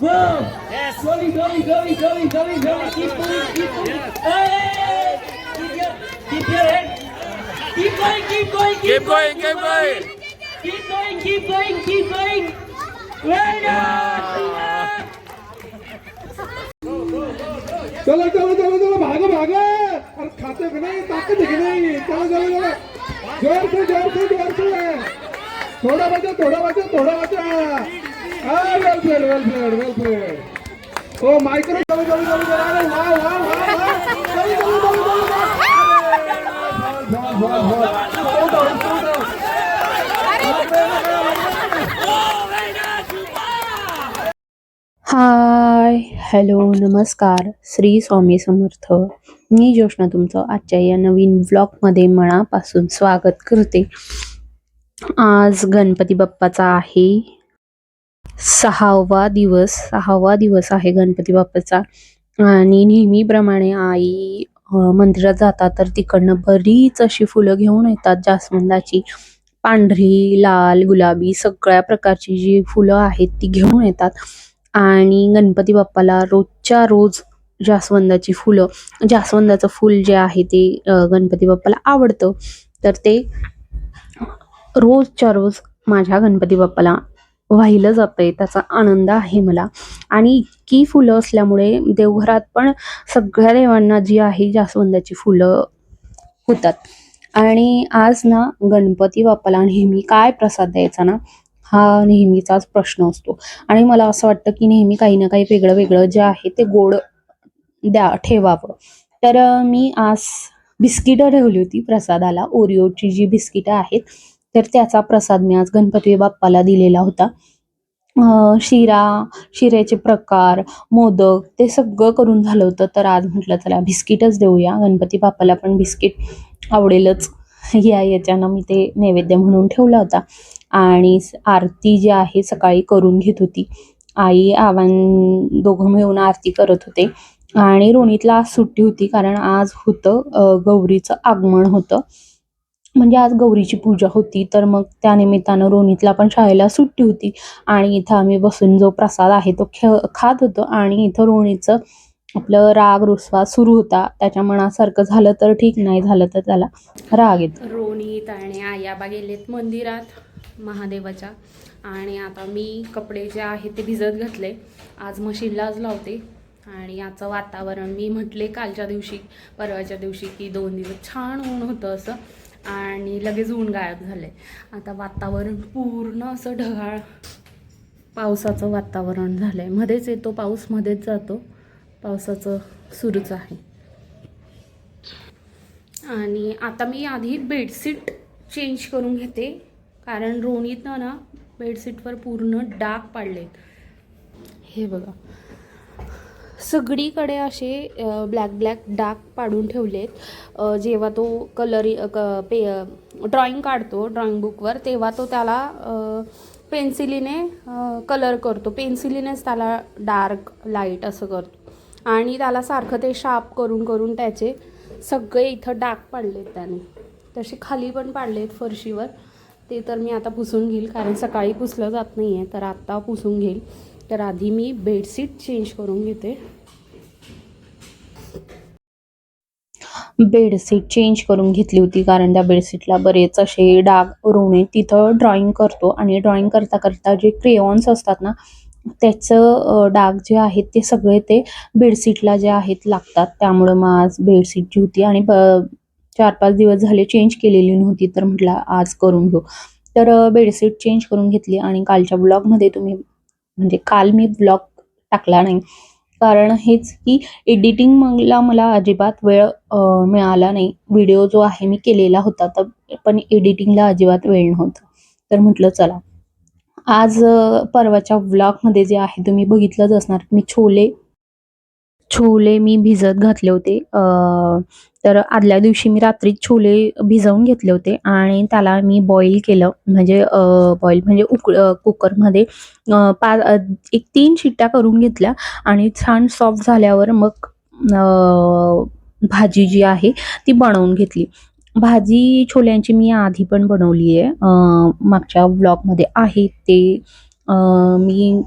Set, go. Slowly, slowly, slowly, slowly, slowly, slowly. Keep moving, keep moving. Hey! Keep your, keep your head. Keep going, keep going, keep, Keep going, keep going. Keep going, keep going, keep going. Well done. चलो चलो चलो चलो भागो भागो अरे खाते कि नहीं ताकत है कि नहीं चलो चलो चलो जोर से जोर से जोर से थोड़ा वाचा थोड़ा वाचा थोड़ा वाचा well played well played well played हो मायक्रो कमी कमी कमी करा अरे वा वा वाह वाह चलो चलो चलो हाय हॅलो नमस्कार श्री स्वामी समर्थ. मी ज्योष्णा तुमचं आजच्या या नवीन ब्लॉगमध्ये मनापासून स्वागत करते. आज गणपती बाप्पाचा आहे. सहावा दिवस सहावा दिवस आहे गणपती बाप्पाचा. आणि नेहमीप्रमाणे आई मंदिरात जातात तर तिकडनं बरीच अशी फुलं घेऊन येतात. जास्वंदाची पांढरी लाल गुलाबी सगळ्या प्रकारची जी फुलं आहेत ती घेऊन येतात. आणि गणपती बाप्पाला रोजच्या रोज जास्वंदाची फुलं जास्वंदाचं फूल जे आहे ते गणपती बाप्पाला आवडतं. तर ते रोजच्या रोज माझ्या गणपती बाप्पाला वाहिलं जातंय त्याचा आनंद आहे मला. आणि इतकी फुलं असल्यामुळे देवघरात पण सगळ्या देवांना जी आहे जास्वंदाची फुलं होतात. आणि आज ना गणपती बाप्पाला नेहमी काय प्रसाद द्यायचा ना हा नेहमीचाच प्रश्न असतो. आणि मला असं वाटतं की नेहमी काही ना काही वेगळं वेगळं जे आहे ते गोड द्या ठेवावं. तर मी आज बिस्किटं ठेवली होती प्रसादाला. ओरिओची जी बिस्किटं आहेत तर त्याचा प्रसाद मी आज गणपती बाप्पाला दिलेला होता. शिरा शिऱ्याचे प्रकार मोदक ते सगळं करून झालं होतं. तर आज म्हटलं चला बिस्किटच देऊया. गणपती बाप्पाला पण बिस्किट आवडेलच. या याच्यानं मी ते नैवेद्य म्हणून ठेवला होता. आणि आरती जी आहे सकाळी करून घेत होती. आई आव्हान दोघं मिळून आरती करत होते. आणि रोणीतला आज सुट्टी होती कारण आज होतं गौरीचं आगमन होतं. म्हणजे आज गौरीची पूजा होती तर मग त्यानिमित्तानं रोणीतला पण शाळेला सुट्टी होती. आणि इथं आम्ही बसून जो प्रसाद आहे तो खे खात होतो. आणि इथं रोणीचं आपलं राग रुसवा सुरू होता. त्याच्या मनासारखं झालं तर ठीक नाही झालं तर त्याला राग येतो. रोनित आणि आयाबा गेलेत मंदिरात महादेवाच्या. आणि आता मी कपडे जे आहेत ते भिजत घातले. आज मशीनलाच लावते. आणि याचं वातावरण मी म्हटले कालच्या दिवशी परवाच्या दिवशी की दोन दिवस छान ऊन होतं असं. आणि लगेच ऊन गायब झालं आहे आता वातावरण पूर्ण असं ढगाळ पावसाचं वातावरण झालं आहे मध्येच येतो पाऊस मध्येच जातो. पावसाचं सुरूच आहे. आणि आता मी आधी बेडशीट चेंज करून घेते. कारण रोणीतनं ना बेडशीटवर पूर्ण डाग पाडलेत. हे बघा. सगळीकडे असे ब्लॅक ब्लॅक डाग पाडून ठेवलेत. जेव्हा तो कलर पे ड्रॉइंग काढतो ड्रॉइंग बुकवर तेव्हा तो त्याला पेन्सिलीने कलर करतो. पेन्सिलीनेच त्याला डार्क लाइट असं करतो. आणि त्याला सारखं ते शार्प करून करून त्याचे सगळे इथं डाग पाडलेत त्याने. तसे खाली पण पाडलेत फरशीवर. ते तर मी आता पुसून घेईल कारण सकाळी पुसलं जात नाही आहे तर आत्ता पुसून घेईल. तर आधी मी बेडशीट चेंज करून घेते. बेडशीट चेंज करून घेतली होती कारण त्या बेडशीटला बरेच असे डाग रोवणे तिथं ड्रॉइंग करतो आणि ड्रॉइंग करता करता जे क्रेऑन्स असतात ना त्याचं डाग जे आहेत ते सगळे ते बेडशीटला जे आहेत लागतात. त्यामुळं मग आज बेडशीट जी होती आणि चार पाच दिवस झाले चेंज केलेली नव्हती तर म्हटलं आज करून घेऊ. तर बेडशीट चेंज करून घेतली आणि कालच्या ब्लॉगमध्ये तुम्ही म्हणजे काल मी ब्लॉग टाकला नाही. कारण हेच की एडिटिंगला मला अजिबात वेळ मिळाला नाही. व्हिडिओ जो आहे मी केलेला होता तर पण एडिटिंगला अजिबात वेळ नव्हता. तर म्हटलं चला. आज परवाच्या व्लॉगमध्ये जे आहे तुम्ही बघितलंच असणार. मी छोले छोले मी भिजत घातले होते. तर आदल्या दिवशी मी रात्री छोले भिजवून घेतले होते आणि त्याला मी बॉईल केलं. म्हणजे बॉईल म्हणजे उक कुकरमध्ये पा एक तीन शिट्ट्या करून घेतल्या आणि छान सॉफ्ट झाल्यावर मग भाजी जी आहे ती बनवून घेतली. भाजी छोल्यांची मी आधी पण बनवली आहे मागच्या ब्लॉगमध्ये आहे ते. मी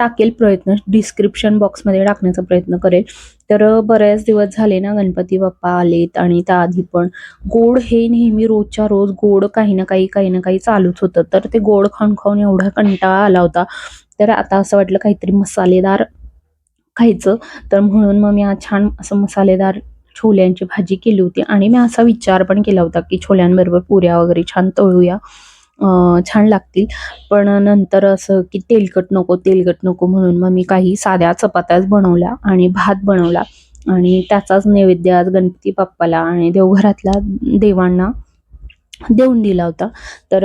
टाकेल प्रयत्न डिस्क्रिप्शन बॉक्समध्ये टाकण्याचा प्रयत्न करेल. तर बऱ्याच दिवस झाले ना गणपती बाप्पा आलेत आणि त्याआधी पण. गोड हे नेहमी रोजच्या रोज गोड काही ना काही काही ना काही चालूच होतं. तर ते गोड खाऊन खाऊन एवढा कंटाळा आला होता. तर आता असं वाटलं काहीतरी मसालेदार खायचं. तर म्हणून मग मी आज छान असं मसालेदार छोल्यांची भाजी केली होती. आणि मी असा विचार पण केला होता की छोल्यांबरोबर पुऱ्या वगैरे छान तळूया. छान लागतील. पण नंतर असं की तेलकट नको तेलकट नको म्हणून मग मी काही साध्या चपात्याच बनवल्या आणि भात बनवला. आणि त्याचाच नैवेद्य आज गणपती बाप्पाला आणि देवघरातल्या देवांना देऊन दिला होता. तर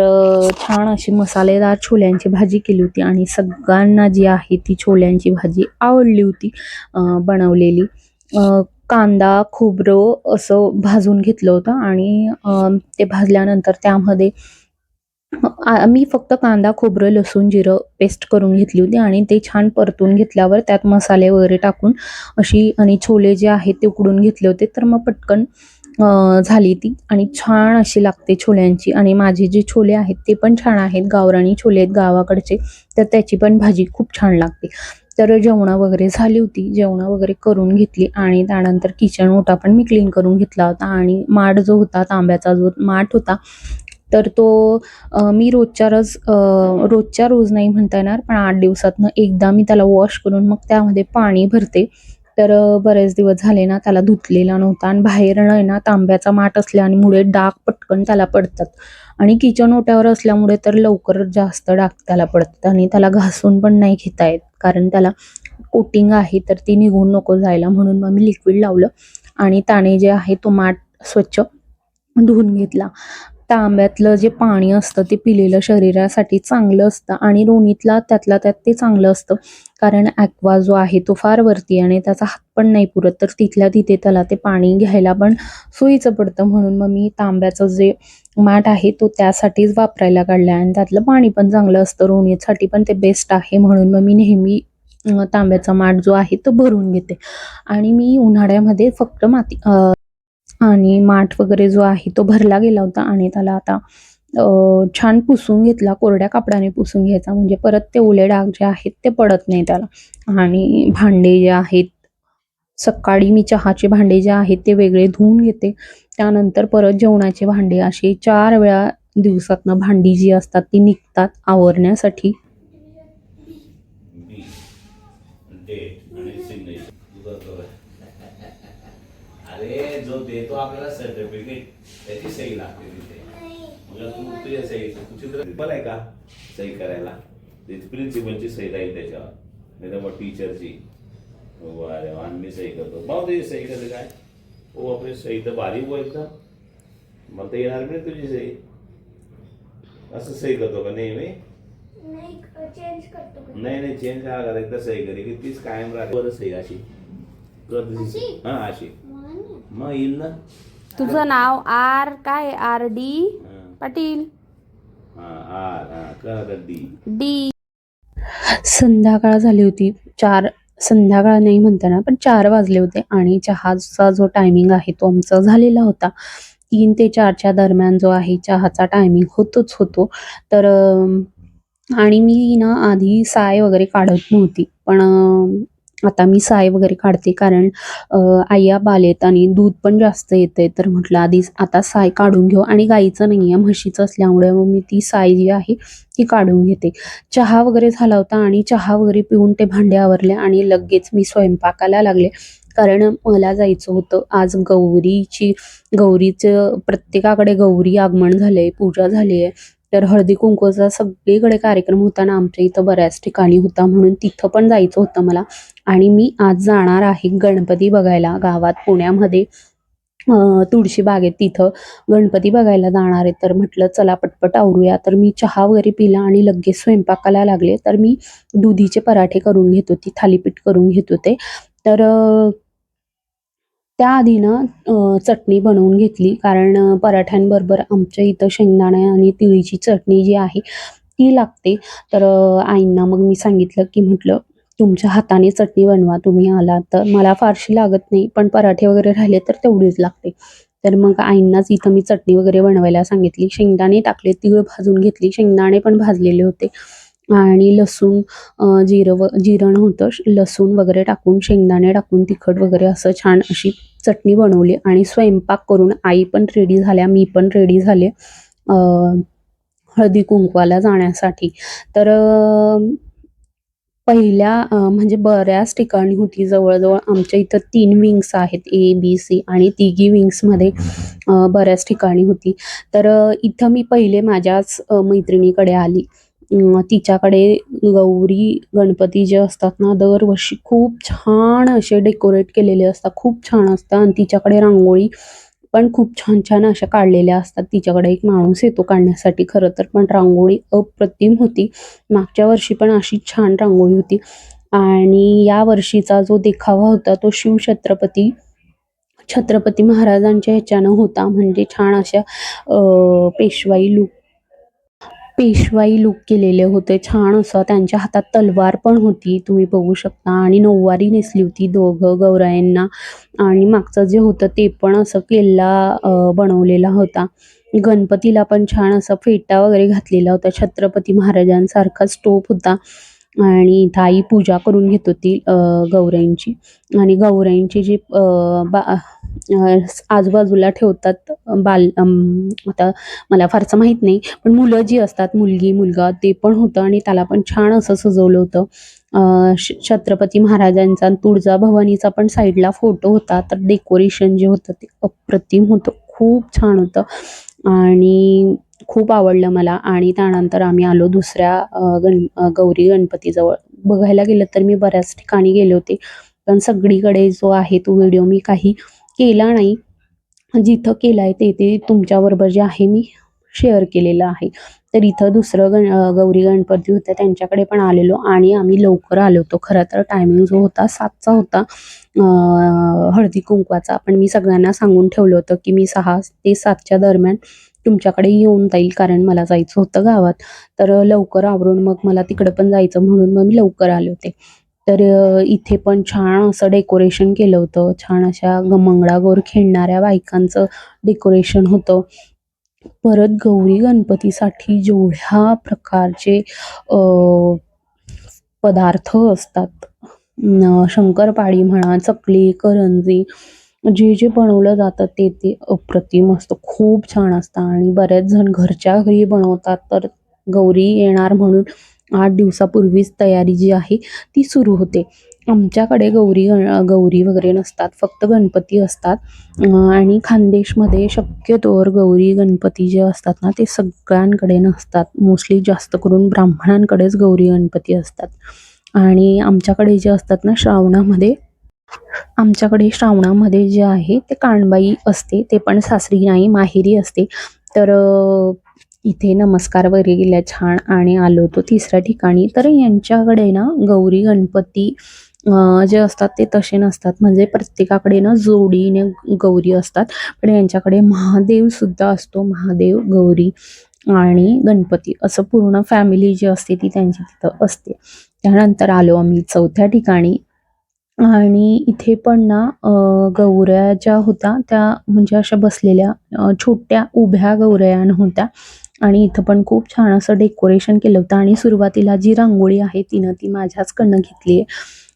छान अशी मसालेदार छोल्यांची भाजी केली होती आणि सगळ्यांना जी आहे ती छोल्यांची भाजी आवडली होती बनवलेली. कांदा खोबरं असं भाजून घेतलं होतं आणि ते भाजल्यानंतर त्यामध्ये मी फक्त कांदा खोबरं लसूण जिरं पेस्ट करून घेतली होती आणि ते छान परतून घेतल्यावर त्यात मसाले वगैरे टाकून अशी आणि छोले जे आहेत ते उकडून घेतले होते. तर मग पटकन झाली ती आणि छान अशी लागते छोल्यांची. आणि माझे जे छोले आहेत ते पण छान आहेत. गावरानी छोले आहेत गावाकडचे. तर त्याची पण भाजी खूप छान लागते. तर जेवणं वगैरे झाली होती. जेवणं वगैरे करून घेतली आणि त्यानंतर किचन ओटा पण मी क्लीन करून घेतला होता. आणि माठ जो होता तांब्याचा जो माठ होता तर तो मी रोजच्या रोज रोजच्या रोज नाही म्हणता येणार पण आठ दिवसातनं एकदा मी त्याला वॉश करून मग त्यामध्ये पाणी भरते. तर बरेच दिवस झाले ना त्याला धुतलेला नव्हता आणि बाहेरनं आहे ना तांब्याचा माठ असल्यामुळे डाग पटकन त्याला पडतात. आणि किचन ओट्यावर असल्यामुळे तर लवकर जास्त डाग त्याला पडतात आणि त्याला घासून पण नाही घेता येत कारण त्याला कोटिंग आहे तर ती निघून नको जायला म्हणून मग मी लिक्विड लावलं आणि त्याने जे आहे तो माठ स्वच्छ धुवून घेतला. तांब्यातलं जे पाणी असतं ते पिलेलं शरीरासाठी चांगलं असतं आणि रोणीतला त्यातला त्यात ते चांगलं असतं. कारण ॲक्वा जो आहे तो फार वरती आणि त्याचा हात पण नाही पुरत. तर तिथल्या तिथे त्याला ते पाणी घ्यायला पण सोयीचं पडतं. म्हणून मग मी तांब्याचं जे माठ आहे तो त्यासाठीच वापरायला काढला आणि त्यातलं पाणी पण चांगलं असतं. रोणीसाठी पण ते बेस्ट आहे. म्हणून मग मी नेहमी तांब्याचा माठ जो आहे तो भरून घेते. आणि मी उन्हाळ्यामध्ये फक्त माती आणि माठ वगैरे जो आहे तो भरला गेला होता आणि त्याला आता छान पुसून घेतला कोरड्या कापडाने पुसून घ्यायचा. म्हणजे परत ते ओले डाग जे आहेत ते पडत नाही त्याला. आणि भांडे जे आहेत सकाळी मी चहाचे भांडे जे आहेत ते वेगळे धुवून घेते. त्यानंतर परत जेवणाचे भांडे असे चार वेळा दिवसातनं भांडी जी असतात ती निघतात आवरण्यासाठी. अरे जो देतो आपल्याला सर्टिफिकेट त्याची सही लागते तिथे. तू तुझ्या सही तू चित्र बरं आहे का? सही करायला. प्रिन्सिपलची सही राहील त्याच्यावर. नाही तर मग टीचरची अरे आणि मी सही करतो. भाऊ तुझी सही करते काय? हो आपली सही तर बारीक होईल का मग तर येणार नाही तुझी सही. असं सही करतो का नेहमी नाही चेंज करतो का? नाही नाही चेंज करा करा एकदा सही करी की तीच कायम राहते. बरं सही अशी. कर? हा अशी? मला नाही. मग येईल ना? तुझं नाव आर काय? R D? हा. पाटील. हा आर हा कर आता डी. डी. संध्याकाळ झाली होती. चार संध्याकाळ नाही म्हणताना पण चार वाजले होते आणि चहाचा जो टायमिंग आहे तो आमचा झालेला होता. तीन ते चारच्या दरम्यान जो आहे चहाचा टायमिंग होतोच होतो. तर आणि मी ना आधी साय वगैरे काढत नव्हती. पण आता मी साय वगैरे काढते कारण अ, बाल आहेत आणि दूध पण जास्त येतंय. तर म्हटलं आधी आता साय काढून घेऊ. आणि गाईचं नाही आहे म्हशीचं असल्यामुळे मग मी ती साय जी आहे ती काढून घेते. चहा वगैरे झाला होता आणि चहा वगैरे पिऊन ते भांडे आवरले आणि लगेच मी स्वयंपाकाला लागले. कारण मला जायचं होतं आज गौरीची गौरीचं प्रत्येकाकडे गौरी आगमन झालंय पूजा झाली आहे तर हळदी कुंकूचा सगळीकडे कार्यक्रम होता ना आमच्या इथं बऱ्याच ठिकाणी होता म्हणून तिथं पण जायचं होतं मला. आणि मी आज जाणार आहे गणपती बघायला गावात पुण्यामध्ये. तुळशी बागेत तिथं गणपती बघायला जाणार आहे. तर म्हटलं चला पटपट आवरूया. तर मी चहा वगैरे पिला आणि लगेच स्वयंपाकाला लागले. तर मी दुधीचे पराठे करून घेत होती थालीपीठ करून घेत होते. तर त्याआधी ना चटणी बनवून घेतली. कारण पराठ्यांबरोबर आमच्या इथं शेंगदाणे आणि तिळीची चटणी जी आहे ती लागते. तर आईंना मग मी सांगितलं की म्हटलं तुमच्या हाताने चटणी बनवा. तुम्ही आला तर मला फारशी लागत नाही पण पराठे वगैरे राहिले तर तेवढीच लागते. तर मग आईंनाच इथं मी चटणी वगैरे बनवायला सांगितली. शेंगदाणे टाकले तीळ भाजून घेतली. शेंगदाणे पण भाजलेले होते. आणि लसूण जिरं व जिरण होतं लसूण वगैरे टाकून शेंगदाणे टाकून तिखट वगैरे असं छान अशी चटणी बनवली आणि स्वयंपाक करून आई पण रेडी झाल्या मी पण रेडी झाले हळदी कुंकवाला जाण्यासाठी. तर पहिल्या म्हणजे बऱ्याच ठिकाणी होती जवळजवळ आमच्या इथं तीन विंग्स आहेत ए बी सी आणि तिघी विंग्समध्ये बऱ्याच ठिकाणी होती. तर इथं मी पहिले माझ्याच मैत्रिणीकडे आली. तिच्याकडे गौरी गणपती जे असतात ना दरवर्षी खूप छान असे डेकोरेट केलेले असतात. खूप छान असतात. आणि तिच्याकडे रांगोळी पण खूप छान छान अशा काढलेल्या असतात. तिच्याकडे एक माणूस येतो काढण्यासाठी. खरं तर पण रांगोळी अप्रतिम होती. मागच्या वर्षी पण अशी छान रांगोळी होती. आणि या वर्षीचा जो देखावा होता तो शिवछत्रपती छत्रपती महाराजांच्या ह्याच्यानं होता. म्हणजे छान अशा पेशवाई लुक पेशवाई लुक केलेले होते. छान असं त्यांच्या हातात तलवार पण होती. तुम्ही बघू शकता. आणि नऊवारी नेसली होती दोघं गौरायांना आणि मागचं जे होतं ते पण असं किल्ला बनवलेला होता. गणपतीला पण छान असा फेटा वगैरे घातलेला होता. छत्रपती महाराजांसारखाच टोप होता. आणि ताई पूजा करून घेत होती अ, गौराईंची आणि गौराईंची जी बा आजूबाजूला ठेवतात बाल आता मला फारसं माहीत नाही पण मुलं जी असतात मुलगी मुलगा ते पण होतं आणि त्याला पण छान असं सजवलं होतं. श- छत्रपती महाराजांचा तुळजा तुळजाभवानीचा पण साईडला फोटो होता तर डेकोरेशन जे होतं ते अप्रतिम होतं खूप छान होतं. आणि खूप आवडलं मला आणि त्यानंतर आम्ही आलो दुसऱ्या गण गौरी गणपतीजवळ. बघायला गेलं तर मी बऱ्याच ठिकाणी गेले होते पण सगळीकडे जो आहे तो व्हिडिओ मी काही केला नाही. जिथं केला आहे ते ते तुमच्याबरोबर जे आहे मी शेअर केलेलं आहे. तर इथं दुसरं गण गौरी गणपती होत्या त्यांच्याकडे पण आलेलो आणि आम्ही लवकर आलो होतो. खरं तर टायमिंग जो होता सातचा होता. हळदी कुंकवाचा. पण मी सगळ्यांना सांगून ठेवलं होतं की मी सहा ते सातच्या दरम्यान तुमच्याकडे येऊन जाईल कारण मला जायचं होतं गावात. तर लवकर आवरून मग मला तिकडं पण जायचं म्हणून मग मी लवकर आले होते. तर इथे पण छान असं डेकोरेशन केलं होतं. छान अशा मंगळागौर खेळणाऱ्या बायकांचं डेकोरेशन होतं. परत गौरी गणपतीसाठी जेवढ्या प्रकारचे पदार्थ असतात शंकरपाळी म्हणा चकली करंजी जे जे बनवलं जातं ते ते अप्रतिम असतं. खूप छान असतं. आणि बरेच जण घरच्या घरी बनवतात तर गौरी येणार म्हणून आठ दिवसापूर्वीच तयारी जी आहे ती सुरू होते. आमच्याकडे गौरी गण गौरी वगैरे नसतात फक्त गणपती असतात. आणि खानदेशमध्ये शक्यतोवर गौरी गणपती जे असतात ना ते सगळ्यांकडे नसतात. मोस्टली जास्त करून ब्राह्मणांकडेच गौरी गणपती असतात. आणि आमच्याकडे जे असतात ना श्रावणामध्ये आमच्याकडे श्रावणामध्ये जे आहे ते काणबाई असते ते पण सासरी नाही माहेरी असते. तर इथे नमस्कार वगैरे गेल्या छान आणि आलो होतो तिसऱ्या ठिकाणी. तर यांच्याकडे ना गौरी गणपती जे असतात ते तसे नसतात. म्हणजे प्रत्येकाकडे ना जोडीने गौरी असतात. पण यांच्याकडे महादेव सुद्धा असतो महादेव गौरी आणि गणपती. असं पूर्ण फॅमिली जी असते ती त्यांची तिथं असते. त्यानंतर आलो आम्ही चौथ्या ठिकाणी. आणि इथे पण ना गौऱ्या ज्या होत्या त्या म्हणजे अशा बसलेल्या छोट्या उभ्या गौऱ्या होत्या. आणि इथं पण खूप छान असं डेकोरेशन केलं होतं आणि सुरुवातीला जी रांगोळी आहे तिनं ती माझ्याचकडनं घेतली आहे.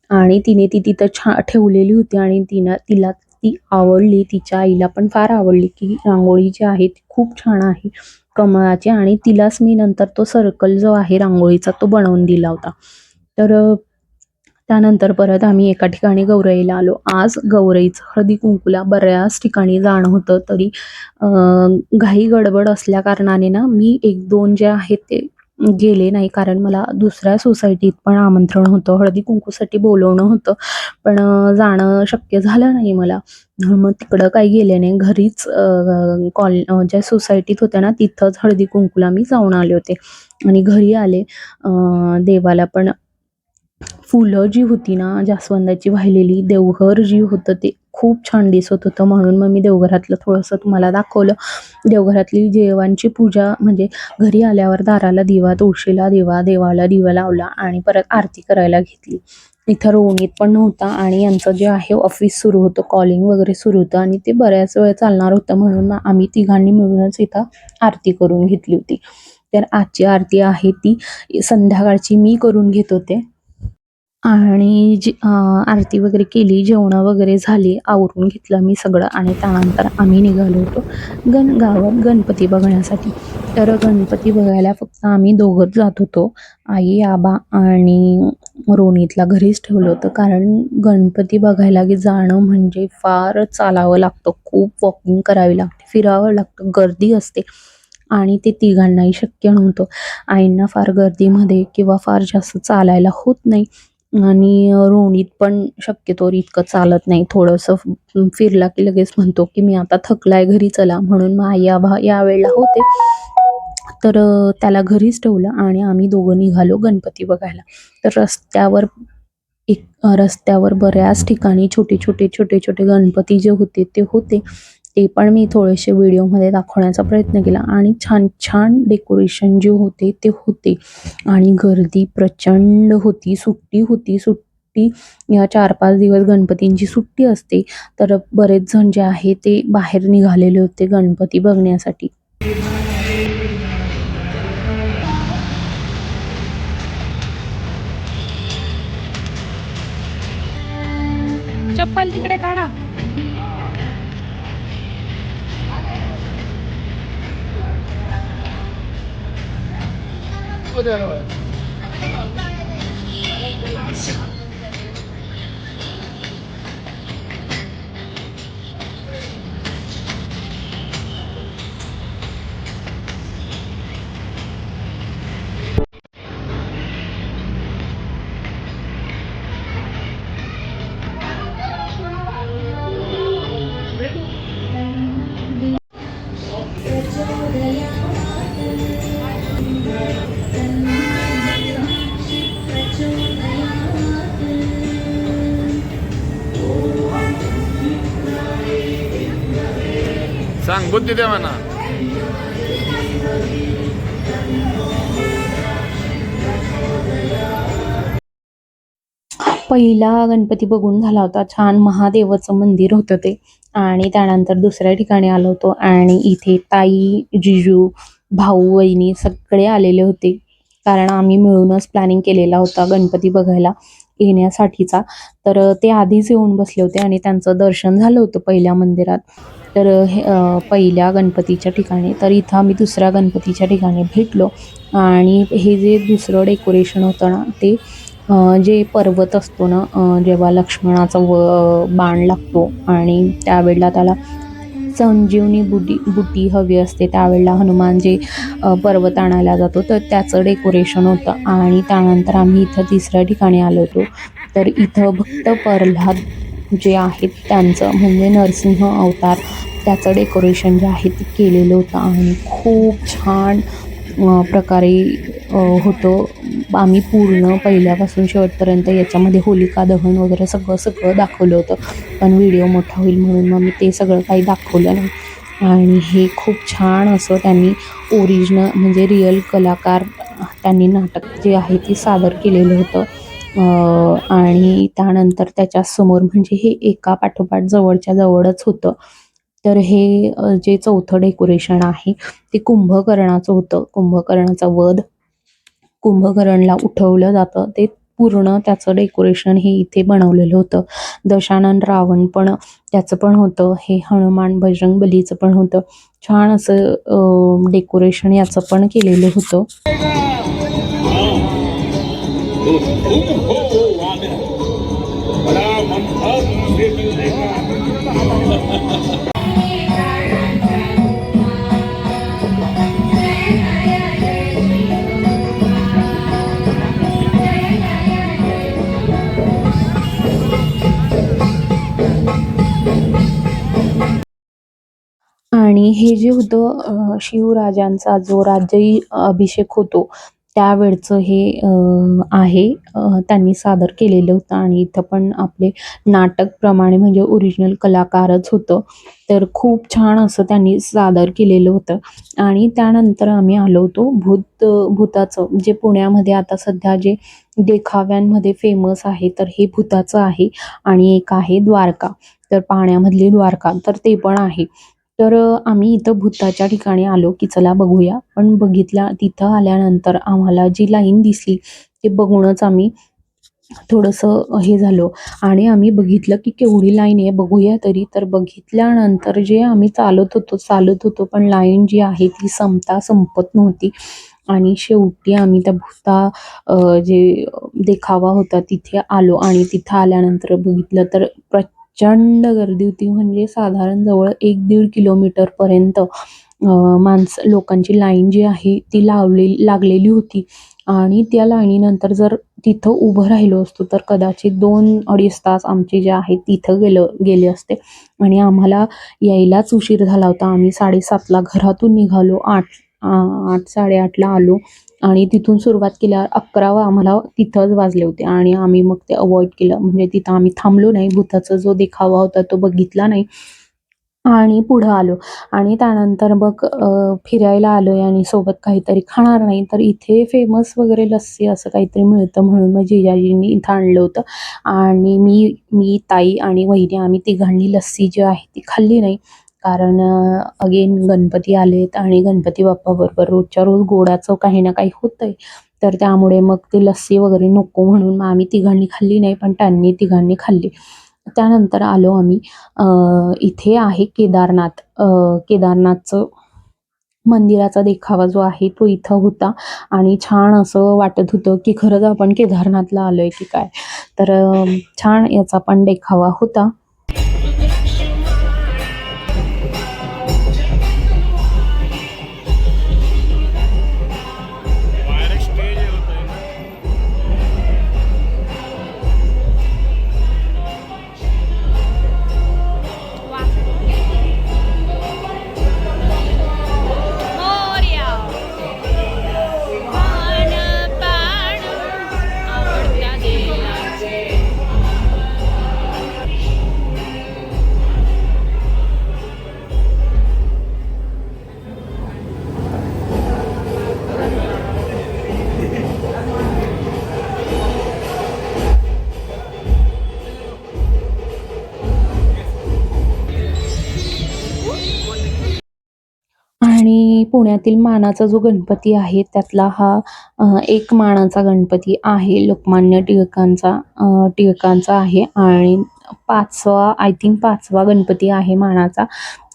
आणि तिने ती तिथं छा ठेवलेली होती आणि तिनं तिला ती आवडली तिच्या आईला पण फार आवडली की रांगोळी जी आहे ती खूप छान आहे कमळाची. आणि तिलाच मी नंतर तो सर्कल जो आहे रांगोळीचा तो बनवून दिला होता. तर त्यानंतर परत आम्ही एका ठिकाणी गौरईला आलो. आज गौरईचं हळदी कुंकूला बऱ्याच ठिकाणी जाणं होतं तरी घाई गडबड असल्या कारणाने ना मी एक दोन जे आहेत ते गेले नाही. कारण मला दुसऱ्या सोसायटीत पण आमंत्रण होतं. हळदी कुंकूसाठी बोलवणं होतं. पण जाणं शक्य झालं नाही मला. म्हणून मग तिकडं काही गेले नाही घरीच कॉल ज्या सोसायटीत होत्या ना तिथंच हळदी कुंकूला मी जाऊन आले होते. आणि घरी आले देवाला पण फुलं जी होती ना जास्वंदाची वाहिलेली देवघर जी होतं ते खूप छान दिसत होतं. म्हणून मग मी देवघरातलं थोडंसं तुम्हाला दाखवलं. देवघरातली देवांची पूजा म्हणजे घरी आल्यावर दाराला दिवा तुळशीला दिवा देवाला दिवा लावला आणि परत आरती करायला घेतली. इथं रोवणीत पण नव्हता आणि यांचं जे आहे ऑफिस सुरू होतं कॉलिंग वगैरे सुरू होतं आणि ते बऱ्याच वेळ चालणार होतं. म्हणून मग आम्ही तिघांनी मिळूनच इथं आरती करून घेतली होती. तर आजची आरती आहे ती संध्याकाळची मी करून घेत होते. आणि जी आरती वगैरे केली जेवणं वगैरे झाली आवरून घेतलं मी सगळं आणि त्यानंतर आम्ही निघालो होतो गण गावात गणपती बघण्यासाठी. तर गणपती बघायला फक्त आम्ही दोघंच जात होतो. आई आबा आणि रोनीतला घरीच ठेवलं होतं. कारण गणपती बघायला गे जाणं म्हणजे फार चालावं लागतं. खूप वॉकिंग करावी लागते फिरावं लागतं गर्दी असते. आणि ते तिघांनाही शक्य नव्हतं. आईंना फार गर्दीमध्ये किंवा फार जास्त चालायला होत नाही. आणि रोणीत पण शक्यतो इतकं चालत नाही. थोडंसं फिरला की लगेच म्हणतो की मी आता थकलाय घरी चला म्हणून मग आई आबा यावेळेला होते. तर त्याला घरीच ठेवलं आणि आम्ही दोघं निघालो गणपती बघायला. तर रस्त्यावर एक रस्त्यावर बऱ्याच ठिकाणी छोटे छोटे छोटे छोटे गणपती जे होते ते होते. ते पण मी थोडेसे व्हिडिओमध्ये दाखवण्याचा प्रयत्न केला. आणि छान छान डेकोरेशन जे होते ते होते. आणि गर्दी प्रचंड होती. सुट्टी होती. सुट्टी या चार पाच दिवस गणपतींची सुट्टी असते. तर बरेच जण जे आहे ते बाहेर निघालेले होते गणपती बघण्यासाठी. चप्पल तिकडे काढा. ことやろうよ。म्हणा. पहिला गणपती बघून झाला होता. छान महादेवाचं मंदिर होतं ते. आणि त्यानंतर दुसऱ्या ठिकाणी आलो होतो आणि इथे ताई जिजू भाऊ वहिनी सगळे आलेले होते. कारण आम्ही मिळूनच प्लॅनिंग केलेला होता गणपती बघायला येण्यासाठीचा. तर ते आधीच येऊन बसले होते आणि त्यांचं दर्शन झालं होतं पहिल्या मंदिरात. तर हे पहिल्या गणपतीच्या ठिकाणी तर इथं आम्ही दुसऱ्या गणपतीच्या ठिकाणी भेटलो. आणि हे जे दुसरं डेकोरेशन होतं ना ते जे पर्वत असतो ना जेव्हा लक्ष्मणाचा व बाण लागतो आणि त्यावेळेला त्याला संजीवनी बुटी बुटी हवी असते. त्यावेळेला हनुमान जे पर्वत आणायला जातो तर त्याचं डेकोरेशन होतं. आणि त्यानंतर आम्ही इथं तिसऱ्या ठिकाणी आलो होतो. तर इथं भक्त प्रल्हाद जे आहेत त्यांचं म्हणजे नरसिंह अवतार त्याचं डेकोरेशन जे आहे ते केलेलं होतं आणि खूप छान प्रकारे होतं. आम्ही पूर्ण पहिल्यापासून शेवटपर्यंत याच्यामध्ये होलिका दहन वगैरे सगळं सगळं दाखवलं होतं. पण व्हिडिओ मोठा होईल म्हणून मग मी ते सगळं काही दाखवलं नाही. आणि हे खूप छान असं त्यांनी ओरिजिनल म्हणजे रिअल कलाकार त्यांनी नाटक जे आहे ते सादर केलेलं होतं. आणि त्यानंतर त्याच्यासमोर म्हणजे हे एका पाठोपाठ जवळच्या जवळच होतं. तर हे जे चौथं डेकोरेशन आहे ते कुंभकर्णाचं होतं. कुंभकर्णाचा वध कुंभकर्णला उठवलं जातं. ते पूर्ण त्याचं डेकोरेशन हे इथे बनवलेलं होतं. दशानन रावण पण त्याचं पण होतं. हे हनुमान बजरंग बलीचं पण होतं. छान असं डेकोरेशन याचं पण केलेलं होतं. हो बड़ा से मिलने का आणि हे जे होतं शिवराजांचा जो राज्यही अभिषेक होतो त्यावेळचं हे आहे. त्यांनी सादर केलेलं होतं आणि इथं पण आपले नाटकप्रमाणे म्हणजे ओरिजिनल कलाकारच होतं. तर खूप छान असं त्यांनी सादर केलेलं होतं. आणि त्यानंतर आम्ही आलो होतो भूत भूताचं. जे पुण्यामध्ये आता सध्या जे देखाव्यांमध्ये फेमस आहे तर हे भूताचं आहे आणि एक आहे द्वारका. तर पाण्यामधली द्वारका. तर ते पण आहे. तर आम्ही इथं भूताच्या ठिकाणी आलो की चला बघूया. पण बघितल्या तिथं आल्यानंतर आम्हाला जी लाईन दिसली ते बघूनच आम्ही थोडंसं हे झालो. आणि आम्ही बघितलं की केवढी लाईन आहे बघूया तरी. तर बघितल्यानंतर जे आम्ही चालत होतो चालत होतो पण लाईन जी आहे ती संपता संपत नव्हती. आणि शेवटी आम्ही त्या भूता जे देखावा होता तिथे आलो. आणि तिथं आल्यानंतर बघितलं तर प्र प्रचंड गर्दी होती. म्हणजे साधारण जवळ एक दीड किलोमीटरपर्यंत माणसं लोकांची लाईन जी आहे ती लावले लागलेली होती. आणि त्या लाईनीनंतर जर तिथं उभं राहिलो असतो तर कदाचित दोन अडीच तास आमचे जे आहेत तिथं गेलं गेले असते. आणि आम्हाला यायलाच उशीर झाला होता. आम्ही साडेसातला घरातून निघालो आठ आठ साडेआठला आलो. आणि तिथून सुरुवात केल्यावर अकरावा आम्हाला तिथंच वाजले होते. आणि आम्ही मग ते अवॉइड केलं. म्हणजे तिथं आम्ही थांबलो नाही. भूताचा जो देखावा होता तो बघितला नाही. आणि पुढं आलो. आणि त्यानंतर मग फिरायला आलो आहे आणि सोबत काहीतरी खाणार नाही. तर इथे फेमस वगैरे लस्सी असं काहीतरी मिळतं म्हणून मग जिजाजींनी इथं आणलं होतं. आणि मी मी ताई आणि वहिनी आम्ही तिघांनी लस्सी जी आहे ती खाल्ली नाही. कारण अगेन गणपती आलेत आणि गणपती बाप्पाबरोबर रोजच्या रोज गोडाचं काही ना काही होतंय. तर त्यामुळे मग ते लस्सी वगैरे नको म्हणून मग आम्ही तिघांनी खाल्ली नाही पण त्यांनी तिघांनी खाल्ली. त्यानंतर आलो आम्ही इथे आहे केदारनाथ. केदारनाथचं मंदिराचा देखावा जो आहे तो इथं होता आणि छान असं वाटत होतं की खरंच आपण केदारनाथला आलोय की काय. तर छान याचा पण देखावा होता. पुण्यातील मानाचा जो गणपती आहे त्यातला हा एक मानाचा गणपती आहे. लोकमान्य टिळकांचा टिळकांचा आहे आणि पाचवा आय थिंक पाचवा गणपती आहे मानाचा.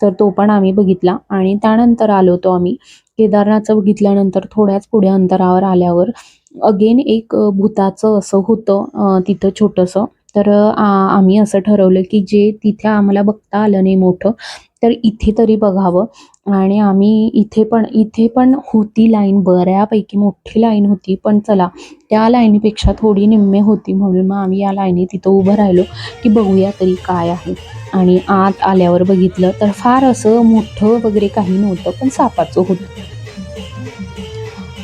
तर तो पण आम्ही बघितला आणि त्यानंतर आलो होतो आम्ही. केदारनाथचं बघितल्यानंतर थोड्याच पुढे अंतरावर आल्यावर अगेन एक भूताचं असं होतं तिथं छोटंसं. तर आम्ही असं ठरवलं की जे तिथे आम्हाला बघता आलं नाही मोठं तर इथे तरी बघावं. आणि आम्ही इथे पण इथे पण होती लाईन बऱ्यापैकी मोठी लाईन होती पण चला त्या लाईनीपेक्षा थोडी निम्मे होती म्हणून मग आम्ही या लाईनीत तिथं उभं राहिलो की बघूया तरी काय आहे. आणि आत आल्यावर बघितलं तर फार असं मोठं वगैरे काही नव्हतं पण सापाचं होतं.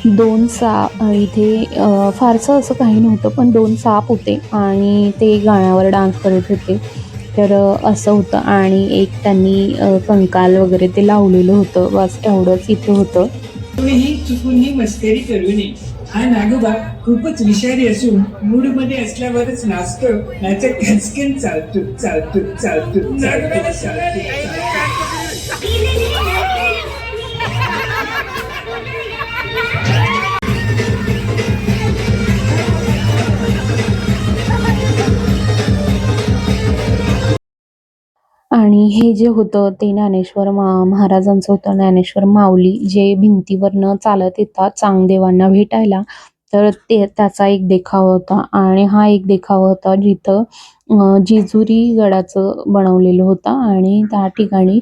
दोन साप इथे फारसं असं काही नव्हतं पण दोन साप होते आणि ते गाण्यावर डान्स करत होते. तर असं होतं आणि एक त्यांनी कंकाल वगैरे ते लावलेलं होतं. बस एवढंच इथे होतं. तुम्ही चुकून ही मस्करी करू नये. हा नागोबा खूपच विषारी असून मूडमध्ये असल्यावरच नाचतो नाहीतर खचकन चालतो चालतो चालतो चालतो चालतो आणि हे जे होतं ते ज्ञानेश्वर मा महाराजांचं होतं ज्ञानेश्वर माऊली जे भिंतीवरनं चालत येतात चांगदेवांना भेटायला तर ते त्याचा एक देखावा होता. आणि हा एक देखावा होता जिथं जेजुरी गडाचं बनवलेलं होतं आणि त्या ठिकाणी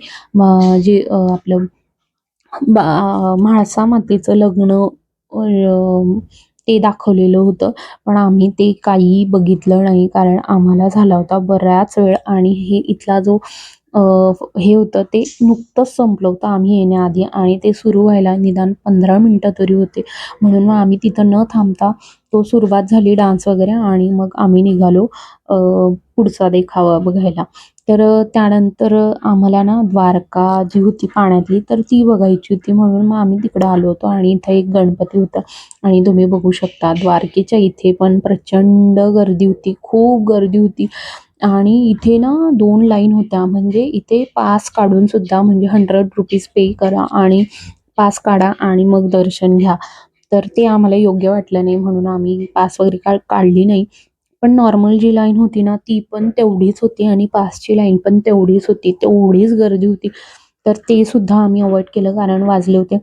जे आपलं बा म्हाळसा मातेचं लग्न ते दाखवलेलं होतं. पण आम्ही ते काही बघितलं नाही कारण आम्हाला झाला होता बराच वेळ आणि हे इथला जो हे होतं ते नुकतंच संपलं होतं आम्ही येण्याआधी आणि ते सुरू व्हायला निदान पंधरा मिनटं तरी होते. म्हणून मग आम्ही तिथं न थांबता तो सुरुवात झाली डान्स वगैरे आणि मग आम्ही निघालो पुढचा देखावा बघायला. तर त्यानंतर आम्हाला ना द्वारका जी होती पाण्यातली तर ती बघायची होती म्हणून मग आम्ही तिकडं आलो होतो आणि इथं एक गणपती होता. आणि तुम्ही बघू शकता द्वारकेच्या इथे पण प्रचंड गर्दी होती खूप गर्दी होती. आणि इथे ना दोन लाईन होत्या म्हणजे इथे पास काढून सुद्धा म्हणजे हंड्रेड रुपीज पे करा आणि पास काढा आणि मग दर्शन घ्या. तर ते आम्हाला योग्य वाटलं नाही म्हणून आम्ही पास वगैरे का काढली नाही. पण नॉर्मल जी लाईन होती ना ती पण तेवढीच होती आणि पासची लाईन पण तेवढीच होती तेवढीच गर्दी होती. तर ते सुद्धा आम्ही अवॉइड केलं कारण वाजले होते.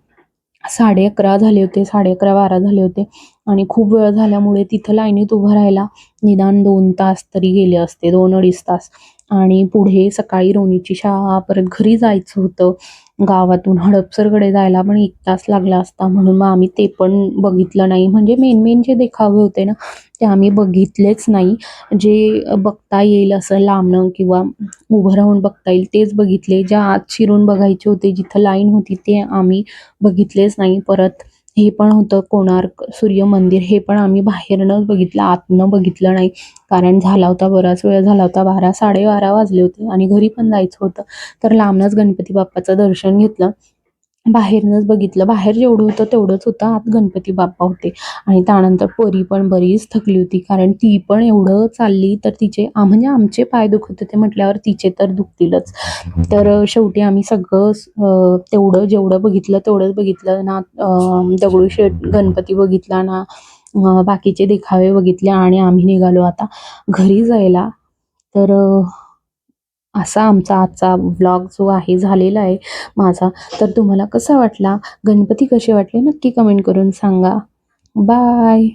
साडे अकरा झाले होते साडे अकरा बारा झाले होते. आणि खूप वेळ झाल्यामुळे तिथं लाईनीत उभं राहायला निदान दोन तास तरी गेले असते दोन अडीच तास. आणि पुढे सकाळी रोनीची शाळा परत घरी जायचं होतं. गावातून हडपसरकडे जायला पण एक तास लागला असता म्हणून मग आम्ही ते पण बघितलं नाही. म्हणजे मेन मेन जे देखावे होते ना ते आम्ही बघितलेच नाही. जे बघता येईल असं लांबणं किंवा उभं राहून बघता येईल तेच बघितले. ज्या आत शिरून बघायचे होते जिथं लाईन होती ते आम्ही बघितलेच नाही. परत हे पण होतं कोणार्क सूर्य मंदिर हे पण आम्ही बाहेरनंच बघितलं आतनं बघितलं नाही. कारण झाला होता बराच वेळ झाला होता बारा साडेबारा वाजले होते आणि घरी पण जायचं होतं. तर लांबनच गणपती बाप्पाचं दर्शन घेतलं. बाहेरनंच बघितलं. बाहेर जेवढं होतं तेवढंच होतं. आत गणपती बाप्पा होते. आणि त्यानंतर पोरी पण बरीच थकली होती. कारण ती पण एवढं चालली तर तिचे म्हणजे आमचे पाय दुखत होते म्हटल्यावर तिचे तर दुखतीलच. तर शेवटी आम्ही सगळं तेवढं जेवढं बघितलं तेवढंच बघितलं ना दगडूशेठ गणपती बघितला ना बाकीचे देखावे बघितले आणि आम्ही निघालो आता घरी जायला. तर असा आमचा आजचा व्लॉग जो आहे झालेला आहे माझा. तर तुम्हाला कसा वाटला? गणपती कसे वाटले? नक्की कमेंट करून सांगा. बाय